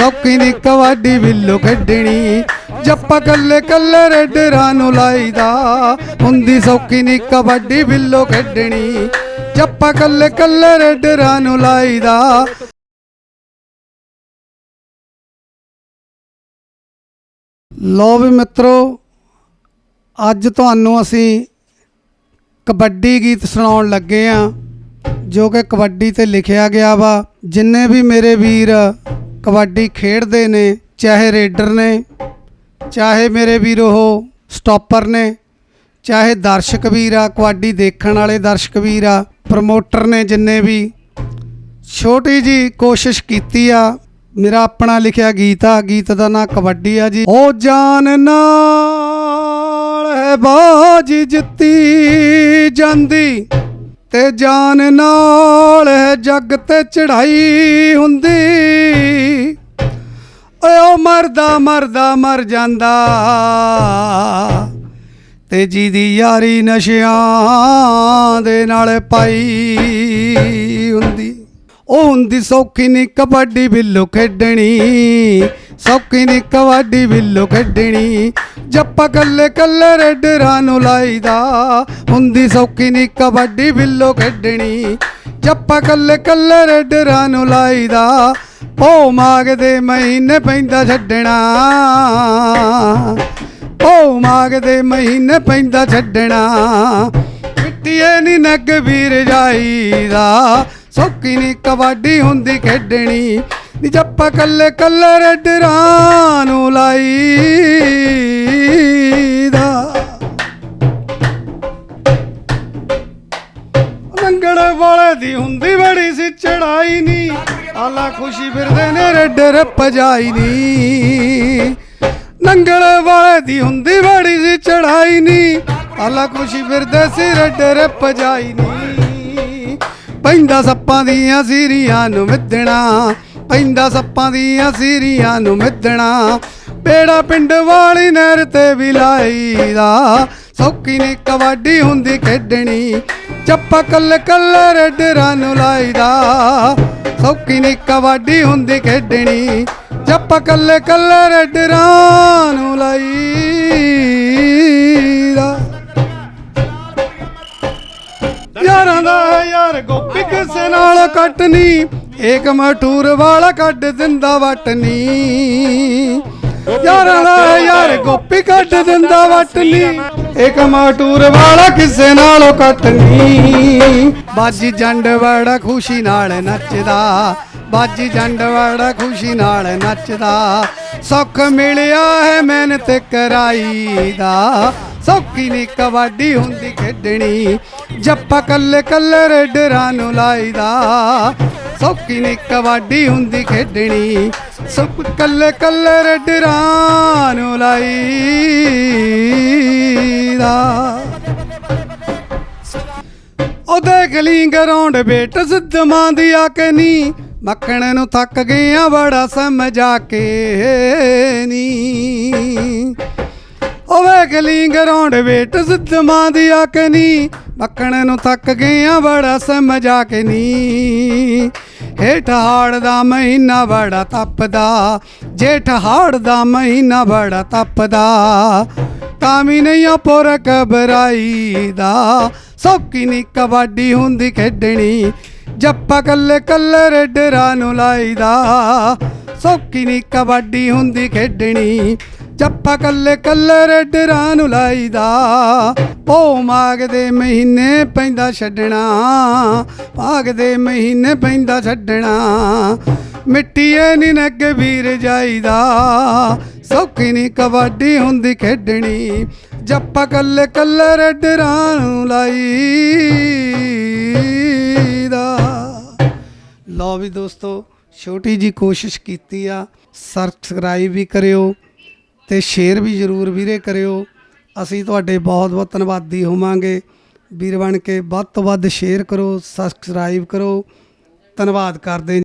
ਸੌਕੀ ਨੀ ਕਬੱਡੀ ਬਿੱਲੋ ਖੇਡਣੀ। ਜੱਪਾ ਕੱਲੇ ਕੱਲੇ ਰੇਡਰਾਂ ਨੂੰ ਲਾਈਦਾ। ਹੁੰਦੀ ਸੌਕੀ ਨੀ ਕਬੱਡੀ ਬਿੱਲੋ ਖੇਡਣੀ। ਜੱਪਾ ਕੱਲੇ ਕੱਲੇ ਰੇਡਰਾਂ ਨੂੰ ਲਾਈਦਾ। ਲੋ ਵੀ ਮਿੱਤਰੋ, ਅੱਜ ਤੁਹਾਨੂੰ ਅਸੀਂ ਕਬੱਡੀ ਗੀਤ ਸੁਣਾਉਣ ਲੱਗੇ ਆ, ਜੋ ਕਿ ਕਬੱਡੀ ਤੇ ਲਿਖਿਆ ਗਿਆ ਵਾ। ਜਿੰਨੇ ਵੀ ਮੇਰੇ ਵੀਰ ਕਬੱਡੀ ਖੇਡਦੇ ਨੇ, ਚਾਹੇ ਰੇਡਰ ਨੇ, ਚਾਹੇ ਮੇਰੇ ਵੀਰ ਉਹ ਸਟਾਪਰ ਨੇ, ਚਾਹੇ ਦਰਸ਼ਕ ਵੀਰ ਆ, ਕਬੱਡੀ ਦੇਖਣ ਵਾਲੇ ਦਰਸ਼ਕ ਵੀਰ ਆ, ਪ੍ਰਮੋਟਰ ਨੇ ਜਿੰਨੇ ਵੀ। ਛੋਟੀ ਜੀ ਕੋਸ਼ਿਸ਼ ਕੀਤੀ ਆ, ਮੇਰਾ ਆਪਣਾ ਲਿਖਿਆ ਗੀਤ ਆ, ਗੀਤ ਦਾ ਨਾਂ ਕਬੱਡੀ ਆ ਜੀ। ਉਹ ਜਾਨ ਨਾਲ ਹੈ ਬਾਜੀ ਜਿੱਤੀ ਜਾਂਦੀ ਤੇ ਜਾਨ ਨਾਲ ਹੈ ਜੱਗ ਤੇ ਚੜਾਈ ਹੁੰਦੀ। ਓਏ ਉਹ ਮਰਦਾ ਮਰਦਾ, ਮਰ ਜਾਂਦਾ। ਤੇ ਦੀ ਯਾਰੀ ਨਸ਼ਿਆਂ ਦੇ ਨਾਲ ਪਾਈ ਹੁੰਦੀ, ਉਹ ਹੁੰਦੀ ਸੌਖੀ ਨਹੀਂ ਕਬੱਡੀ ਬਿੱਲੋ ਖੇਡਣੀ, ਸੌਖੀ ਨਹੀਂ ਕਬੱਡੀ ਬਿੱਲੋ ਖੇਡਣੀ। ਜੱਪਾ ਕੱਲੇ ਕੱਲੇ ਰੇਡਰਾਂ ਨੂੰ ਲਾਈਦਾ, ਹੁੰਦੀ ਸੌਖੀ ਨਹੀਂ ਕਬੱਡੀ ਬਿੱਲੋ ਖੇਡਣੀ। ਜੱਪਾ ਕੱਲੇ ਕੱਲੇ ਰੇਡਰਾਂ ਨੂੰ ਲਾਈਦਾ ਉਹ ਮਾਗ ਦੇ ਮਹੀਨੇ ਪੈਂਦਾ ਛੱਡਣਾ। ਉਹ ਮਾਗ ਦੇ ਮਹੀਨੇ ਪੈਂਦਾ ਛੱਡਣਾ। ਮਿੱਟੀਏ ਨੀ ਨੱਗ ਵੀਰ ਜਾਈਦਾ। ਸੋਕੀ ਨੀ ਕਬੱਡੀ ਹੁੰਦੀ ਖੇਡਣੀ। ਨੀ ਜੱਪਾ ਕੱਲੇ ਕੱਲੇ ਰੇਡਰਾਂ ਨੂੰ ਲਾਈਦਾ। ਲੰਗੜ ਵਾਲੇ ਦੀ ਹੁੰਦੀ ਬੜੀ ਸੀ ਆਲਾ ਖੁਸ਼ੀ ਫਿਰਦੇ ਨੇ ਰੇਡਰ ਪਜਾਈ ਨੀ। ਨੰਗਲ ਵਾਲੇ ਦੀ ਹੁੰਦੀ ਬੜੀ ਸੀ ਚੜਾਈ ਨੀ। ਆਲਾ ਖੁਸ਼ੀ ਫਿਰਦੇ ਸੀ ਰੇਡਰ ਪਜਾਈ ਨੀ। ਪੈਂਦਾ ਸੱਪਾਂ ਦੀਆਂ ਸੀਰੀਆਂ ਨੂੰ ਮਿੱਧਣਾ ਪੈਂਦਾ ਸੱਪਾਂ ਦੀਆਂ ਸੀਰੀਆਂ ਨੂੰ ਮਿੱਧਣਾ ਪੇੜਾ ਪਿੰਡ ਵਾਲੀ ਨਹਿਰ ਤੇ ਵੀ ਲਾਈਦਾ। ਸੌਕੀ ਨੇ ਕਬੱਡੀ ਹੁੰਦੀ ਖੇਡਣੀ। ਚੱਪਾ ਕੱਲ ਕੱਲੇ ਰੇਡਰਾਂ ਨੂੰ ਲਾਈਦਾ। ਸੌਕੀ ਨੇ ਕਬੱਡੀ ਹੁੰਦੀ ਖੇਡਣੀ। ਚੱਪਾ ਕੱਲ ਕੱਲੇ ਰੇਡਰਾਂ ਨੂੰ ਲਾਈਦਾ। ਯਾਰਾਂ ਦਾ ਯਾਰ ਗੋਪੀ ਕਿਸੇ ਨਾਲ ਕੱਟਨੀ ਏਕ ਮਠੂਰ ਵਾਲਾ ਕੱਢ ਦਿੰਦਾ ਵਟਨੀ ਯਾਰਾਂ ਦਾ ਯਾਰ ਗੋਪੀ ਕੱਢ ਦਿੰਦਾ ਵਟਨੀ ਏਕ ਮਠੂਰ ਵਾਲਾ ਕਿਸੇ ਨਾਲੋਂ ਕੱਟਨੀ ਬਾਜੀ ਜੰਡ ਬੜਾ ਖੁਸ਼ੀ ਨਾਲ ਨੱਚਦਾ। ਬਾਜੀ ਜੰਡ ਬੜਾ ਖੁਸ਼ੀ ਨਾਲ ਨੱਚਦਾ। ਸੁੱਖ ਮਿਲਿਆ ਹੈ ਮਿਹਨਤ ਕਰਾਈ ਦਾ ਸੌਕੀ ਨੀ ਕਬੱਡੀ ਹੁੰਦੀ ਖੇਡਣੀ। ਜੱਪਾ ਕੱਲੇ ਕੱਲੇ ਰੇਡਰਾਂ ਨੂੰ ਲਾਈਦਾ। ਸੌਕੀ ਨੀ ਕਬੱਡੀ ਹੁੰਦੀ ਖੇਡਣੀ। ਸਭ ਕੱਲੇ ਕੱਲੇ ਰੇਡਰਾਂ ਨੂੰ ਲਾਈਦਾ। ਉਹ ਦੇਖ ਲਈ ਗਰਾਉਂਡ ਬੇਟ ਸਿੱਧਮਾਂ ਦੀ ਆ ਕੇ ਨੀ। ਮੱਖਣ ਨੂੰ ਥੱਕ ਗਿਆ ਬੜਾ ਸਮਝਾ ਕੇ। ਗਰਾਉਂਡ ਵੇਟ ਸਿੱਧਮਾਂ ਦੀ ਆ ਮੱਖਣ ਨੂੰ ਥੱਕ ਗਿਆ ਬੜਾ ਸਮਝਾ ਕੇ ਨੀ। ਹੇਠ ਹਾੜ ਦਾ ਮਹੀਨਾ ਬੜਾ ਤਪਦਾ। ਜੇਠ ਹਾੜ ਦਾ ਮਹੀਨਾ ਬੜਾ ਤਪਦਾ। ਕਾਮੀ ਨਹੀਂ ਆ ਪੁਰ ਘਬਰਾਈ ਦਾ। ਸੌਕੀ ਨੀ ਕਬੱਡੀ ਹੁੰਦੀ ਖੇਡਣੀ। ਜੱਪਾ ਕੱਲੇ ਕੱਲੇ ਰੇਡਰਾਂ ਨੂੰ ਲਾਈਦਾ। ਸੌਕੀ ਨੀ ਕਬੱਡੀ ਹੁੰਦੀ ਖੇਡਣੀ। ਜੱਪਾ ਕੱਲੇ ਕੱਲੇ ਰੇਡਰਾਂ ਨੂੰ ਲਾਈਦਾ। ਉਹ ਮਾਗ ਦੇ ਮਹੀਨੇ ਪੈਂਦਾ ਛੱਡਣਾ। ਮਾਗ ਦੇ ਮਹੀਨੇ ਪੈਂਦਾ ਛੱਡਣਾ। ਮਿੱਟੀਏ ਨੀ ਨੱਗ ਵੀਰ ਜਾਈਦਾ। ਸੌਖੀ ਨੀ ਕਬੱਡੀ ਹੁੰਦੀ ਖੇਡਣੀ। ਜੱਪਾ ਕੱਲੇ ਕੱਲੇ ਰੇਡਰਾਂ ਨੂੰ ਲਾਈਦਾ। ਲਓ ਵੀ ਦੋਸਤੋ, ਛੋਟੀ ਜੀ ਕੋਸ਼ਿਸ਼ ਕੀਤੀ ਆ। ਸਬਸਕ੍ਰਾਈਬ ਵੀ ਕਰਿਓ। ਤੇ ਸ਼ੇਅਰ ਵੀ ਜ਼ਰੂਰ ਵੀਰੇ ਕਰਿਓ। ਅਸੀਂ ਤੁਹਾਡੇ ਬਹੁਤ ਬਹੁਤ ਧੰਨਵਾਦੀ ਹੋਵਾਂਗੇ। ਵੀਰ ਬਣ ਕੇ ਵੱਧ ਤੋਂ ਵੱਧ ਸ਼ੇਅਰ ਕਰੋ ਸਬਸਕ੍ਰਾਈਬ ਕਰੋ। ਧੰਨਵਾਦ ਕਰਦੇ